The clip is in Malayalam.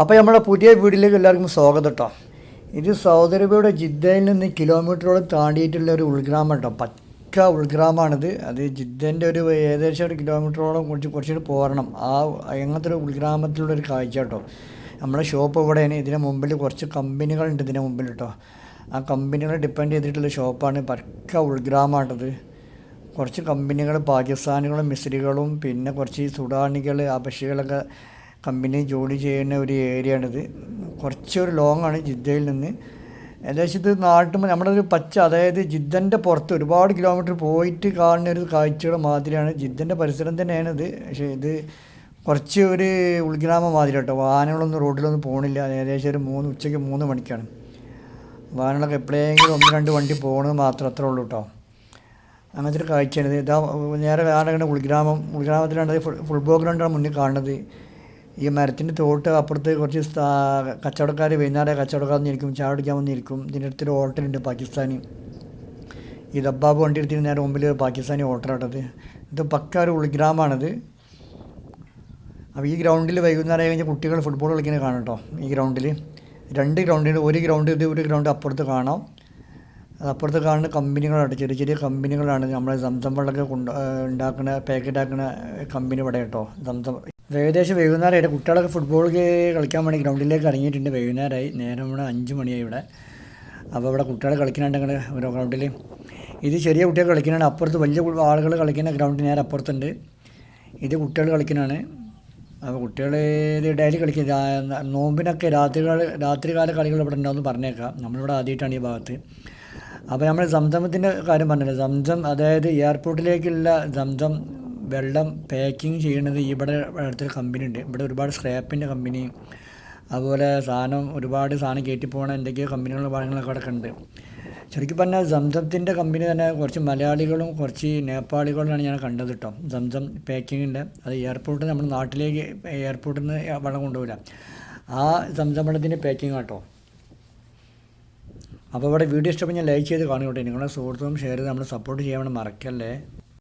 അപ്പോൾ നമ്മുടെ പുതിയ വീട്ടിലേക്ക് എല്ലാവർക്കും സ്വാഗതം കേട്ടോ ഇത് സൗദി അറേബ്യയുടെ ജിദ്ദയിൽ നിന്ന് കിലോമീറ്ററോളം താണ്ടിയിട്ടുള്ള ഒരു ഉൾഗ്രാമം കേട്ടോ പക്ക ഉൾഗ്രാമാണിത്. അത് ജിദ്ദന്റെ ഒരു ഏകദേശം ഒരു കിലോമീറ്ററോളം കുറച്ച് കുറച്ചുകൂടി പോരണം. ആ അങ്ങനത്തെ ഒരു ഉൾഗ്രാമത്തിലുള്ള ഒരു കാഴ്ച കേട്ടോ നമ്മുടെ ഷോപ്പ് ഇവിടെയാണ്. ഇതിന് മുമ്പിൽ കുറച്ച് കമ്പനികളുണ്ട് ഇതിന് മുമ്പിൽ കേട്ടോ ആ കമ്പനികളെ ഡിപ്പെൻഡ് ചെയ്തിട്ടുള്ള ഷോപ്പാണ് പക്ക ഉൾഗ്രാമാണത്. കുറച്ച് കമ്പനികൾ പാകിസ്ഥാനികളും മിസ്രികളും പിന്നെ കുറച്ച് സുഡാനികൾ അബഷികളൊക്കെ കമ്പനി ജോലി ചെയ്യുന്ന ഒരു ഏരിയ ആണിത് കുറച്ചൊരു ലോങ് ആണ് ജിദ്ദയിൽ നിന്ന്. ഏകദേശം ഇത് നാട്ടുമ്പോൾ നമ്മുടെ ഒരു പച്ച അതായത് ജിദ്ദന്റെ പുറത്ത് ഒരുപാട് കിലോമീറ്റർ പോയിട്ട് കാണുന്ന ഒരു കാഴ്ചകൾ മാതിരിയാണ്. ജിദ്ദന്റെ പരിസരം തന്നെയാണ് ഇത്. പക്ഷേ ഇത് കുറച്ച് ഒരു ഉൾഗ്രാമം മാതിരി കേട്ടോ. വാഹനങ്ങളൊന്നും റോഡിലൊന്നും പോകണില്ല ഏകദേശം ഒരു മൂന്ന് ഉച്ചയ്ക്ക് മൂന്ന് മണിക്കാണ്. വാഹനങ്ങളൊക്കെ എപ്പോഴെങ്കിലും ഒന്ന് രണ്ട് വണ്ടി പോകണമെന്ന് മാത്രം അത്രേ ഉള്ളൂ കേട്ടോ. അങ്ങനത്തെ ഒരു കാഴ്ചയാണ് ഇത്. നേരെ കാണുന്ന ഉൾഗ്രാമം ഉൾഗ്രാമത്തിലാണ് ഫുൾ ഫുൾ മുന്നിൽ കാണുന്നത്. ഈ മരത്തിന്റെ തോട്ട് അപ്പുറത്ത് കുറച്ച് കച്ചവടക്കാർ വൈകുന്നേരം കച്ചവടക്കാർ വന്നിരിക്കും ചായ കുടിക്കാൻ വന്നിരിക്കും ഇതിന്റെ അടുത്തൊരു ഹോട്ടലുണ്ട് പാകിസ്ഥാനി. ഈ ദബ്ബാബ് വണ്ടി എടുത്തിരുന്ന നേരെ മുമ്പിൽ പാകിസ്ഥാനി ഹോട്ടലാട്ടത് ഇത് പക്ക ഒരു ഉൾഗ്രാമാണത്. അപ്പോൾ ഈ ഗ്രൗണ്ടിൽ വൈകുന്നേരം കഴിഞ്ഞ് കുട്ടികൾ ഫുട്ബോൾ കളിക്കുന്നത് കാണാം കേട്ടോ ഈ ഗ്രൗണ്ടിൽ രണ്ട് ഗ്രൗണ്ടിൽ ഒരു ഗ്രൗണ്ട് ഇത് ഒരു ഗ്രൗണ്ട് അപ്പുറത്ത് കാണാം. അപ്പുറത്ത് കാണുന്ന കമ്പനികളാണ് ചെറിയ ചെറിയ കമ്പനികളാണ് നമ്മളെ സംസം വെള്ളമൊക്കെ കൊണ്ട് ഉണ്ടാക്കുന്ന പാക്കറ്റ് ആക്കുന്ന കമ്പനി ഇവിടെ കേട്ടോ സംസം ഏകദേശം വൈകുന്നേരമായിട്ട് കുട്ടികളൊക്കെ ഫുട്ബോൾ കളിക്കാൻ വേണ്ടി ഗ്രൗണ്ടിലേക്ക് ഇറങ്ങിയിട്ടുണ്ട്. വൈകുന്നേരമായി. നേരം ഇവിടെ അഞ്ച് മണിയായി ഇവിടെ. അപ്പോൾ ഇവിടെ കുട്ടികൾ കളിക്കുന്നുണ്ട് ഓരോ ഗ്രൗണ്ടിൽ ഇത് ചെറിയ കുട്ടികൾ കളിക്കുന്നതാണ് അപ്പുറത്ത് വലിയ ആളുകൾ കളിക്കുന്ന ഗ്രൗണ്ട് നേരെ അപ്പുറത്തുണ്ട്. ഇത് കുട്ടികൾ കളിക്കുന്നതാണ്. അപ്പോൾ കുട്ടികൾ ഇത് ഡെയിലി കളിക്കും. നോമ്പിനൊക്കെ രാത്രി രാത്രികാല കളികൾ ഇവിടെ ഉണ്ടാവുമെന്ന് പറഞ്ഞേക്കാം. നമ്മളിവിടെ ആദ്യമായിട്ടാണ് ഈ ഭാഗത്ത്. അപ്പോൾ നമ്മൾ സംസമത്തിന്റെ കാര്യം പറഞ്ഞില്ല? സംസം അതായത് എയർപോർട്ടിലേക്കുള്ള സംസം വെള്ളം പാക്കിങ് ചെയ്യുന്നത് ഇവിടെ അടുത്തൊരു കമ്പനി ഉണ്ട്. ഇവിടെ ഒരുപാട് സ്ക്രാപ്പിന്റെ കമ്പനി അതുപോലെ സാധനം ഒരുപാട് സാധനം കയറ്റി പോകണ എന്തൊക്കെയോ കമ്പനികളും കാര്യങ്ങളൊക്കെ അവിടെ ഉണ്ട് ശരിക്കും പറഞ്ഞാൽ സംസത്തിന്റെ കമ്പനി തന്നെ കുറച്ച് മലയാളികളും കുറച്ച് നേപ്പാളികളുമാണ് ഞാൻ കണ്ടത് കേട്ടോ സംസം പാക്കിങ്ങിന്റെ അത് എയർപോർട്ടിൽ നമ്മുടെ നാട്ടിലേക്ക് എയർപോർട്ടിൽ നിന്ന് വെള്ളം കൊണ്ടുപോകില്ല ആ സംസം വെള്ളത്തിന്റെ പാക്കിങ് കേട്ടോ അപ്പോൾ ഇവിടെ വീഡിയോ ഇഷ്ടപ്പെട്ട് ഞാൻ ലൈക്ക് ചെയ്ത് കാണുകട്ടെ നിങ്ങളുടെ സുഹൃത്തും ഷെയർ ചെയ്ത് നമ്മൾ സപ്പോർട്ട് ചെയ്യാൻ മറക്കല്ലേ?